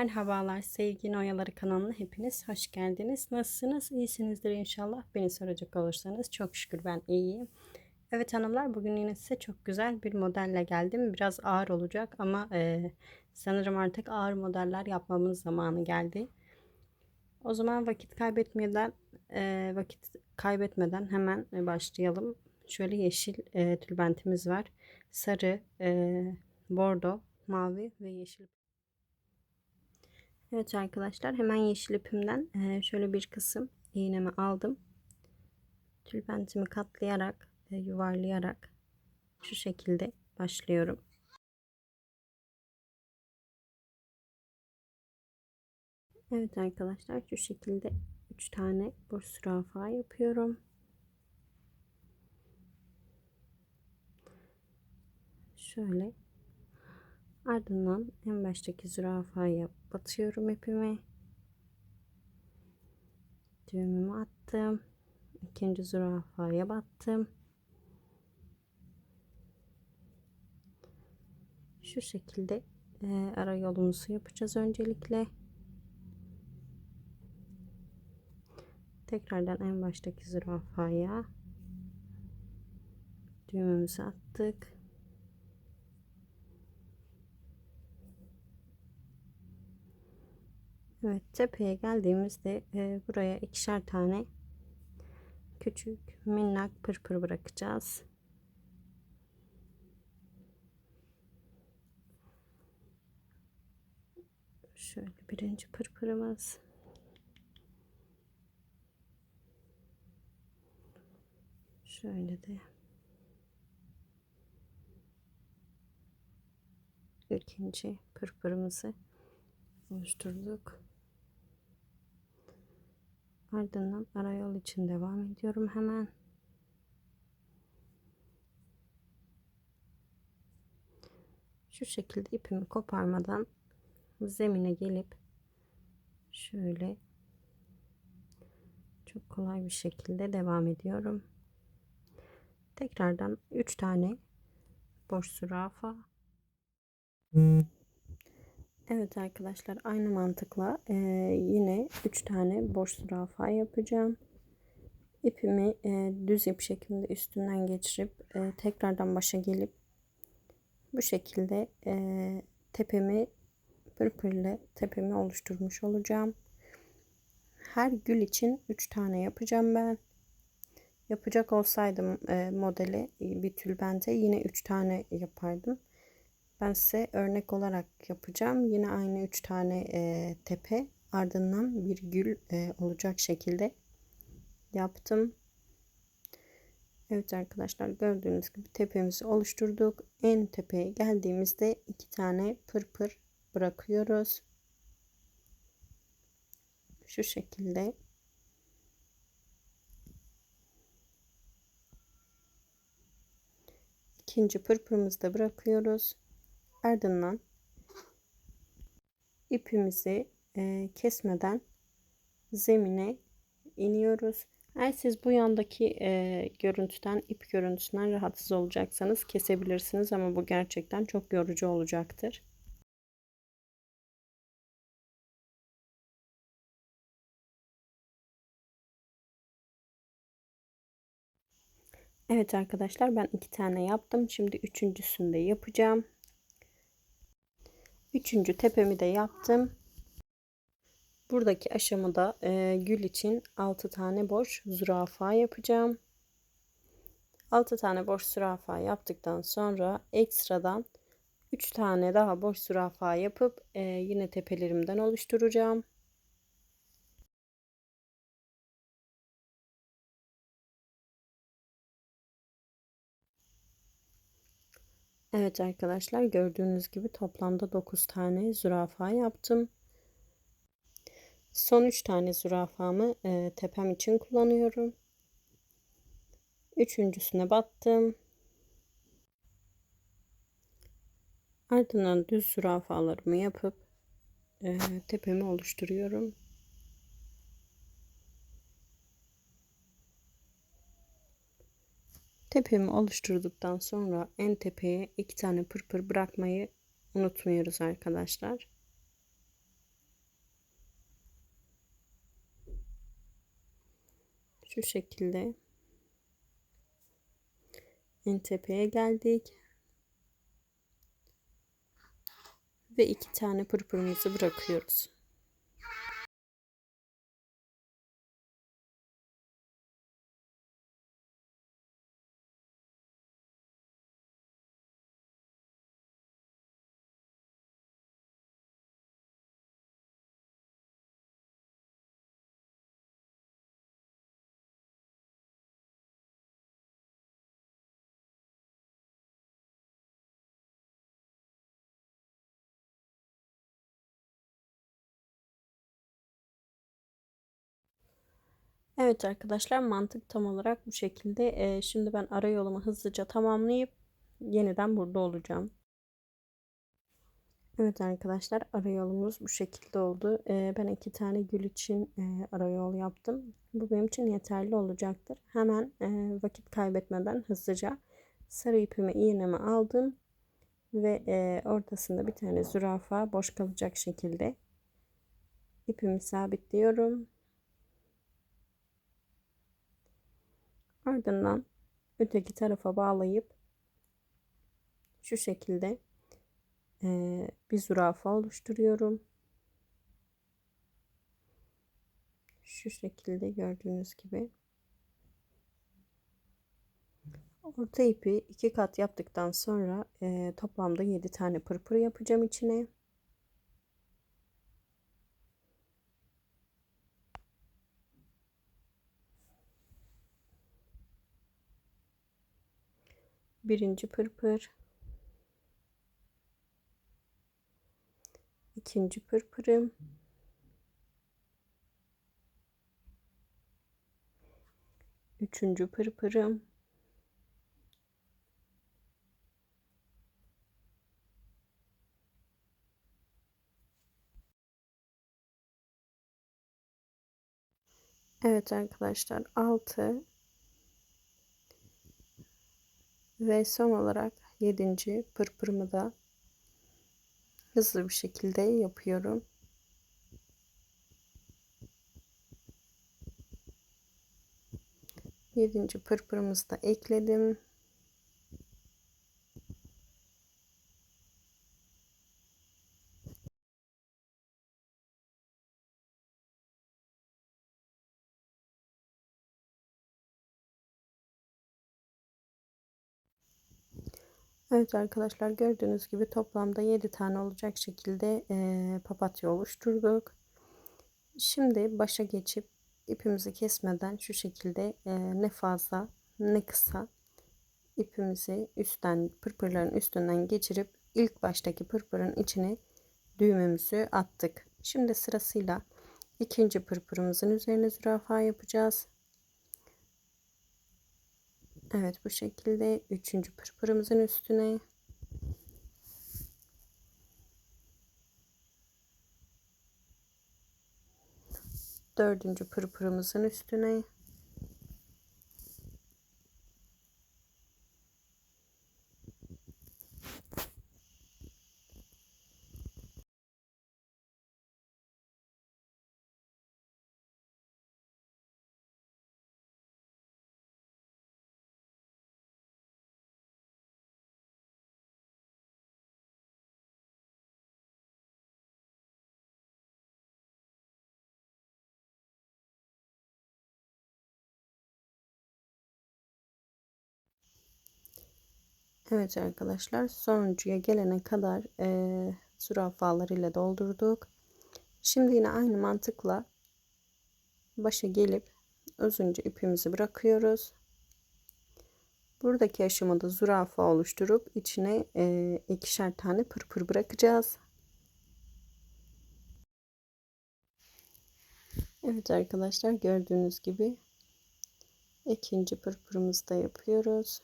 Merhabalar sevgili Oyaları kanalına hepiniz hoş geldiniz. Nasılsınız? İyisinizdir inşallah. Beni soracak olursanız çok şükür ben iyiyim. Evet hanımlar bugün yine size çok güzel bir modelle geldim. Biraz ağır olacak ama e, sanırım artık ağır modeller yapmamın zamanı geldi. O zaman vakit kaybetmeden e, vakit kaybetmeden hemen başlayalım. Şöyle yeşil e, tülbentimiz var. Sarı, e, bordo, mavi ve yeşil Evet arkadaşlar hemen yeşil ipimden şöyle bir kısım iğnemi aldım. Tülbentimi katlayarak yuvarlayarak şu şekilde başlıyorum. Evet arkadaşlar şu şekilde 3 tane boş zürafa yapıyorum. Şöyle Ardından en baştaki zürafaya batıyorum ipimi. Düğümümü attım. İkinci zürafaya battım. Şu şekilde e, ara yolumuzu yapacağız öncelikle. Tekrardan en baştaki zürafaya düğümümüzü attık. Evet tepeye geldiğimizde e, buraya ikişer tane küçük minnak pırpır bırakacağız. Şöyle birinci pırpırımız. Şöyle de ikinci pırpırımızı oluşturduk. Ardından arayol için devam ediyorum hemen. Şu şekilde ipimi koparmadan zemine gelip şöyle çok kolay bir şekilde devam ediyorum. Tekrardan 3 tane boş zürafa Evet arkadaşlar aynı mantıkla e, yine 3 tane boş zürafa yapacağım. İpimi e, düz ip şeklinde üstünden geçirip e, tekrardan başa gelip bu şekilde e, tepemi pırpırlı tepemi oluşturmuş olacağım. Her gül için 3 tane yapacağım ben. Yapacak olsaydım e, modeli bir tülbente yine 3 tane yapardım. Ben size örnek olarak yapacağım. Yine aynı üç tane e, tepe ardından bir gül e, olacak şekilde yaptım. Evet arkadaşlar gördüğünüz gibi tepemizi oluşturduk. En tepeye geldiğimizde iki tane pırpır bırakıyoruz. Şu şekilde. İkinci pırpırımızı da bırakıyoruz. Ardından ipimizi e, kesmeden zemine iniyoruz. Eğer siz bu yandaki e, görüntüden, ip görüntüsünden rahatsız olacaksanız kesebilirsiniz ama bu gerçekten çok yorucu olacaktır. Evet arkadaşlar ben iki tane yaptım. Şimdi üçüncüsünü de yapacağım. Üçüncü tepemi de yaptım. Buradaki aşamada e, gül için 6 tane boş zürafa yapacağım. 6 tane boş zürafa yaptıktan sonra ekstradan 3 tane daha boş zürafa yapıp e, yine tepelerimden oluşturacağım. Evet arkadaşlar gördüğünüz gibi toplamda 9 tane zürafa yaptım. Son 3 tane zürafamı e, tepem için kullanıyorum. Üçüncüsüne battım. Ardından düz zürafalarımı yapıp e, tepemi oluşturuyorum. Tepemi oluşturduktan sonra en tepeye iki tane pırpır bırakmayı unutmuyoruz arkadaşlar. Şu şekilde en tepeye geldik. Ve iki tane pırpırımızı bırakıyoruz. Evet arkadaşlar mantık tam olarak bu şekilde. Ee, şimdi ben ara yolumu hızlıca tamamlayıp yeniden burada olacağım. Evet arkadaşlar ara yolumuz bu şekilde oldu. Ee, ben iki tane gül için e, ara yol yaptım. Bu benim için yeterli olacaktır. Hemen e, vakit kaybetmeden hızlıca sarı ipimi iğnemi aldım. Ve e, ortasında bir tane zürafa boş kalacak şekilde ipimi sabitliyorum. Ardından öteki tarafa bağlayıp şu şekilde e, bir zürafa oluşturuyorum. Şu şekilde gördüğünüz gibi. Orta ipi iki kat yaptıktan sonra e, toplamda 7 tane pırpır yapacağım içine. Birinci pırpır. İkinci pırpırım. Üçüncü pırpırım. Evet arkadaşlar 6 ve son olarak 7. pırpırımı da hızlı bir şekilde yapıyorum. Yedinci pırpırımızı da ekledim. Evet arkadaşlar gördüğünüz gibi toplamda 7 tane olacak şekilde e, papatya oluşturduk. Şimdi başa geçip ipimizi kesmeden şu şekilde e, ne fazla ne kısa ipimizi üstten pırpırların üstünden geçirip ilk baştaki pırpırın içine düğümümüzü attık. Şimdi sırasıyla ikinci pırpırımızın üzerine zürafa yapacağız. Evet bu şekilde üçüncü pırpırımızın üstüne. Dördüncü pırpırımızın üstüne Evet arkadaşlar sonuncuya gelene kadar e, zürafalarıyla doldurduk. Şimdi yine aynı mantıkla başa gelip uzunca ipimizi bırakıyoruz. Buradaki aşamada zürafa oluşturup içine e, ikişer tane pırpır bırakacağız. Evet arkadaşlar gördüğünüz gibi ikinci pırpırımızı da yapıyoruz.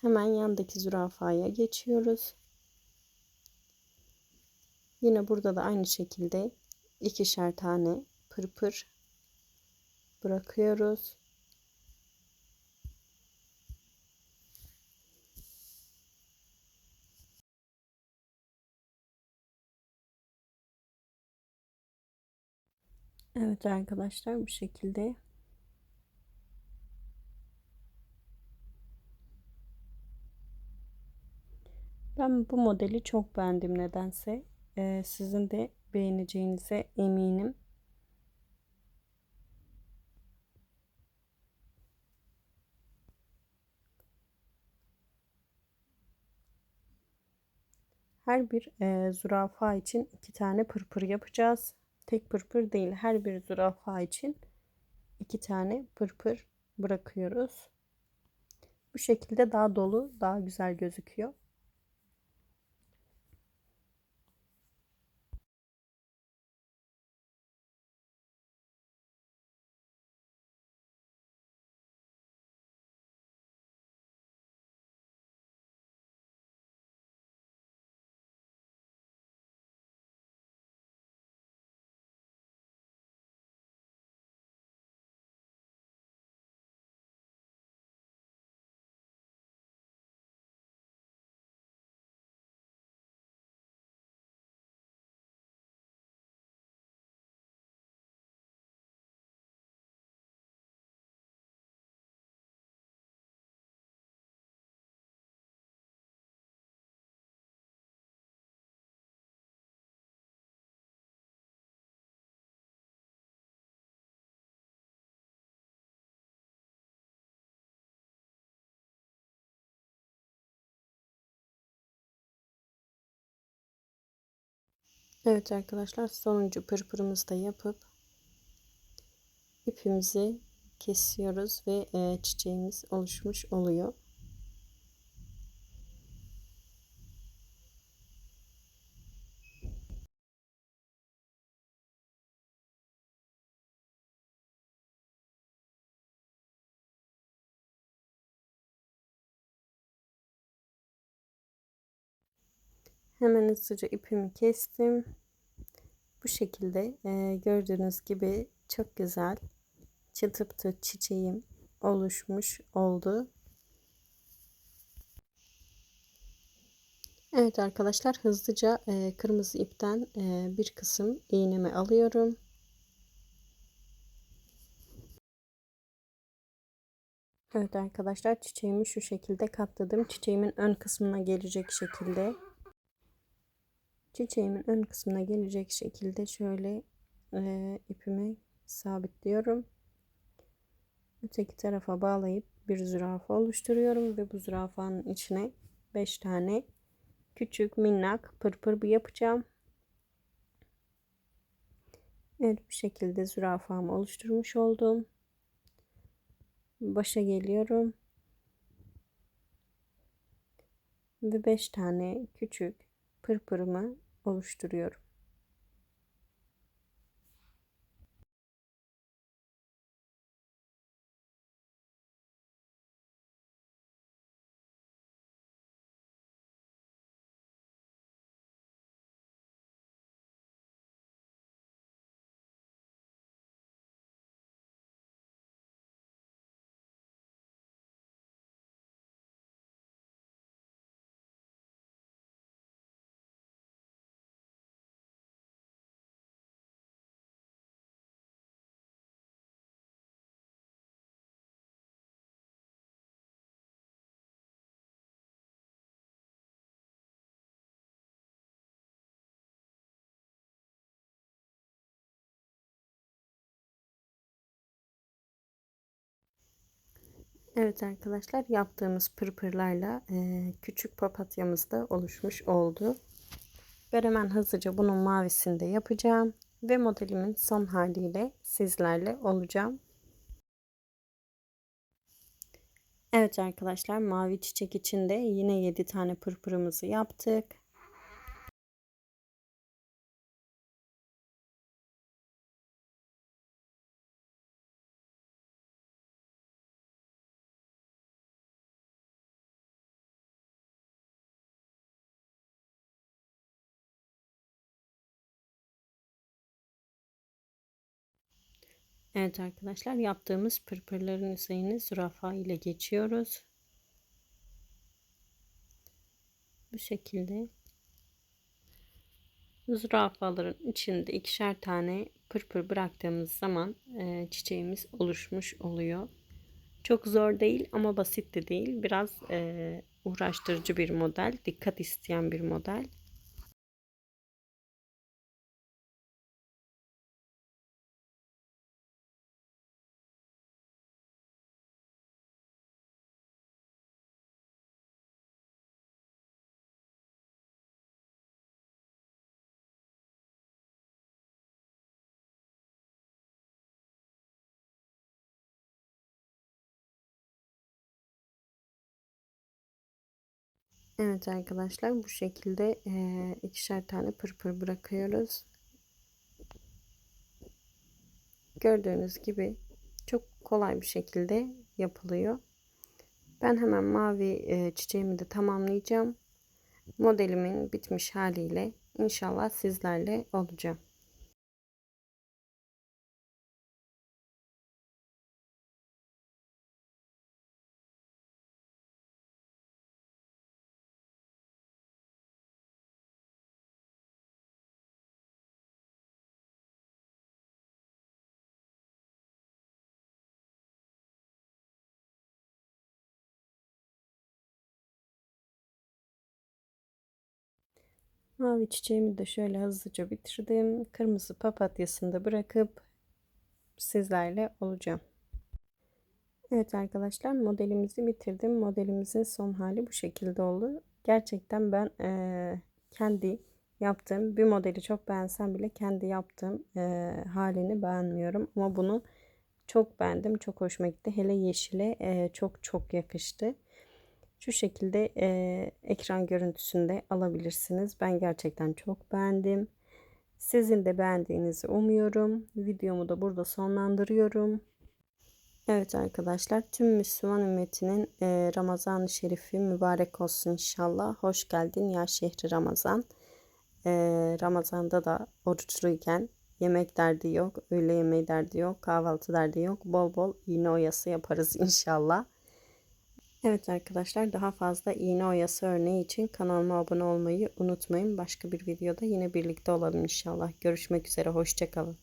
Hemen yandaki zürafaya geçiyoruz. Yine burada da aynı şekilde ikişer tane pırpır bırakıyoruz. Evet arkadaşlar bu şekilde Ben bu modeli çok beğendim nedense. Ee, sizin de beğeneceğinize eminim. Her bir e, zürafa için iki tane pırpır yapacağız. Tek pırpır değil her bir zürafa için iki tane pırpır bırakıyoruz. Bu şekilde daha dolu daha güzel gözüküyor. Evet arkadaşlar sonuncu pırpırımızı da yapıp ipimizi kesiyoruz ve e, çiçeğimiz oluşmuş oluyor. Hemen hızlıca ipimi kestim. Bu şekilde e, gördüğünüz gibi çok güzel çıtı pıtı çiçeğim oluşmuş oldu. Evet arkadaşlar hızlıca e, kırmızı ipten e, bir kısım iğnemi alıyorum. Evet arkadaşlar çiçeğimi şu şekilde katladım. Çiçeğimin ön kısmına gelecek şekilde çiçeğimin ön kısmına gelecek şekilde şöyle e, ipimi sabitliyorum. Öteki tarafa bağlayıp bir zürafa oluşturuyorum ve bu zürafanın içine 5 tane küçük minnak pırpır bir yapacağım. Evet bu şekilde zürafamı oluşturmuş oldum. Başa geliyorum. Ve 5 tane küçük pırpırımı oluşturuyorum. Evet arkadaşlar yaptığımız pırpırlarla e, küçük papatyamız da oluşmuş oldu. Ben hemen hızlıca bunun mavisini de yapacağım. Ve modelimin son haliyle sizlerle olacağım. Evet arkadaşlar mavi çiçek için de yine 7 tane pırpırımızı yaptık. Evet arkadaşlar yaptığımız pırpırların üzerine zürafa ile geçiyoruz. Bu şekilde zürafaların içinde ikişer tane pırpır bıraktığımız zaman e, çiçeğimiz oluşmuş oluyor. Çok zor değil ama basit de değil. Biraz e, uğraştırıcı bir model, dikkat isteyen bir model. Evet arkadaşlar bu şekilde ikişer tane pırpır bırakıyoruz. Gördüğünüz gibi çok kolay bir şekilde yapılıyor. Ben hemen mavi çiçeğimi de tamamlayacağım. Modelimin bitmiş haliyle inşallah sizlerle olacağım. Mavi çiçeğimi de şöyle hızlıca bitirdim. Kırmızı papatyasını da bırakıp sizlerle olacağım. Evet arkadaşlar modelimizi bitirdim. Modelimizin son hali bu şekilde oldu. Gerçekten ben e, kendi yaptığım bir modeli çok beğensem bile kendi yaptığım e, halini beğenmiyorum. Ama bunu çok beğendim. Çok hoşuma gitti. Hele yeşile e, çok çok yakıştı. Şu şekilde e, ekran görüntüsünde alabilirsiniz. Ben gerçekten çok beğendim. Sizin de beğendiğinizi umuyorum. Videomu da burada sonlandırıyorum. Evet arkadaşlar tüm Müslüman ümmetinin e, Ramazan-ı Şerifi mübarek olsun inşallah. Hoş geldin ya şehri Ramazan. E, Ramazan'da da oruçluyken yemek derdi yok, öğle yemeği derdi yok, kahvaltı derdi yok. Bol bol iğne oyası yaparız inşallah. Evet arkadaşlar daha fazla iğne oyası örneği için kanalıma abone olmayı unutmayın. Başka bir videoda yine birlikte olalım inşallah. Görüşmek üzere hoşçakalın.